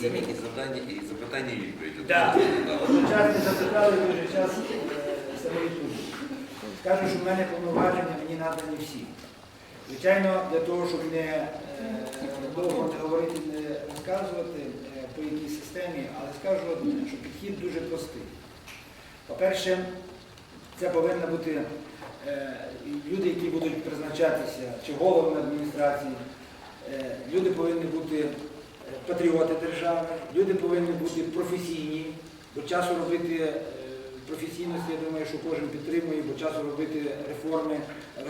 замітні завдання і запитання і відповіді. Так. Да. Час не запитали, дуже час е, самовідповідь. Скажу, що в мене повноваження мені надані всі. Звичайно, для того, щоб не е, довго не говорити, не розказувати е, по якій системі, але скажу одне, що підхід дуже простий. По-перше, це повинні бути е, люди, які будуть призначатися чи головами адміністрації, Е, люди повинні бути е, патріоти держави, люди повинні бути професійні, бо часу робити е, професійності, я думаю, що кожен підтримує, бо часу робити реформи, е,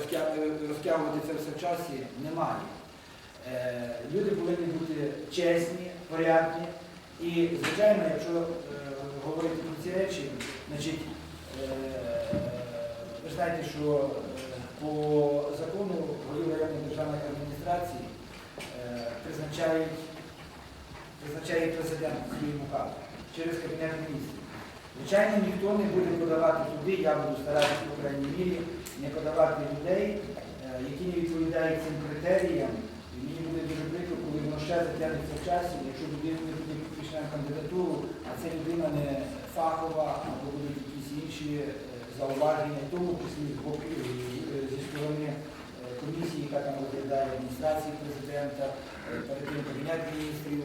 розтягувати це все в часі немає. Е, Люди повинні бути чесні, порядні. І, звичайно, якщо говорити про ці речі, значить, ви знаєте, що по закону голів районних державних адміністрацій призначають, призначає президент своїм указом через Кабінет міністрів. Звичайно, ніхто не буде подавати туди, я буду старатися, по крайній мірі, не подавати людей, е, які не відповідають цим критеріям. І мені буде дуже прикро, коли воно ще затягнеться в часі, якщо людина не буде підпишена кандидатуру, а ця людина не фахова, або будуть якісь інші е, зауваження, тому числі з боку е, зі сторони комісії, яка там розглядає адміністрації президента, перед тим кабінет міністрів.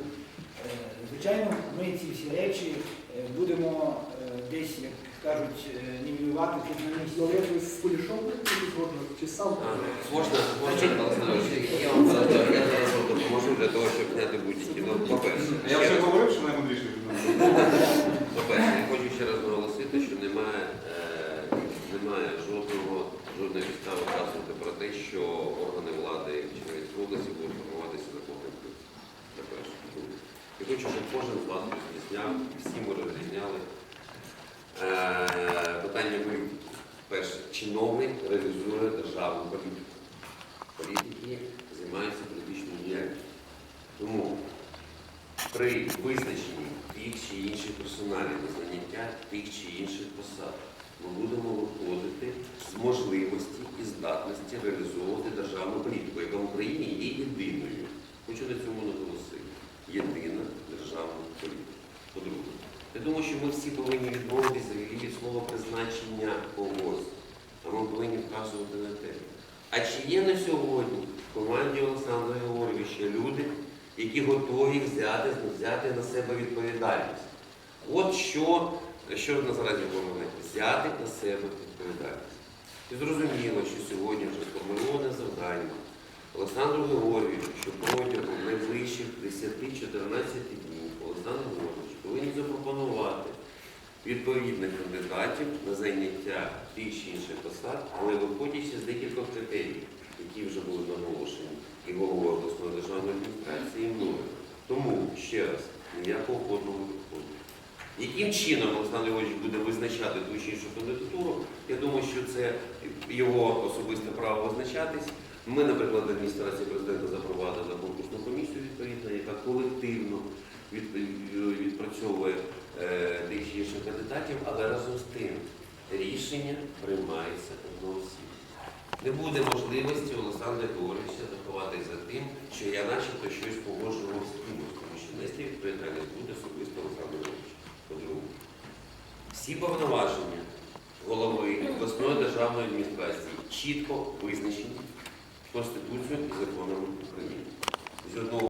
Е, Звичайно, ми ці всі речі е, будемо е, десь, як кажуть, нівелювати тут на місці. Але ви з Кулішом згодно, чи сам? Можна, можна, я вам допоможу для того, щоб зняти будь-які. Ну, по-перше, Я вже говорив, що журналіст. По-перше, я хочу ще раз наголосити, що немає, немає жодного, жодної підстави вказувати про те, що органи влади Чернівецької області будуть формуватися за конкурсом. Хочу, щоб кожен з вас розрізняв, всі ми розрізняли е, питання ми. Перше, чиновник реалізує державну політику. Політики займаються політичною діяльністю. Тому при визначенні тих чи інших персоналів на заняття тих чи інших посад ми будемо виходити з можливості і здатності реалізовувати державну політику, яка в Україні є єдиною. Хочу на цьому наголосити. Єдина державна політика. По-друге, я думаю, що ми всі повинні відмовитися від слова призначення когось, а ми повинні вказувати на те. А чи є на сьогодні в команді Олександра Георгійовича люди, які готові взяти, взяти на себе відповідальність? От що, що нас наразі говорить? Взяти на себе відповідальність. І зрозуміло, що сьогодні вже сформульоване завдання Олександру Георгійовичу, що протягом найближчих відповідних кандидатів на зайняття тих чи інших посад, але виходячи з декількох критерій, які вже були наголошені і головою обласної державної адміністрації і мною. Тому ще раз, ніякого ходного підходу. Яким чином Олександр Георгійович буде визначати ту чи іншу кандидатуру, я думаю, що це його особисте право визначатись. Ми, наприклад, адміністрація президента запровадила конкурсну комісію відповідно, яка колективно від- відпрацьовує е, тих кандидатів, але разом з тим рішення приймається одноосібно. Не буде можливості Олександра Георгійовича заховатися за тим, що я начебто щось погоджував з кимось, тому що нести відповідальність буде особисто Олександр Георгійович. По-друге, всі повноваження голови обласної державної адміністрації чітко визначені Конституцією і законами України.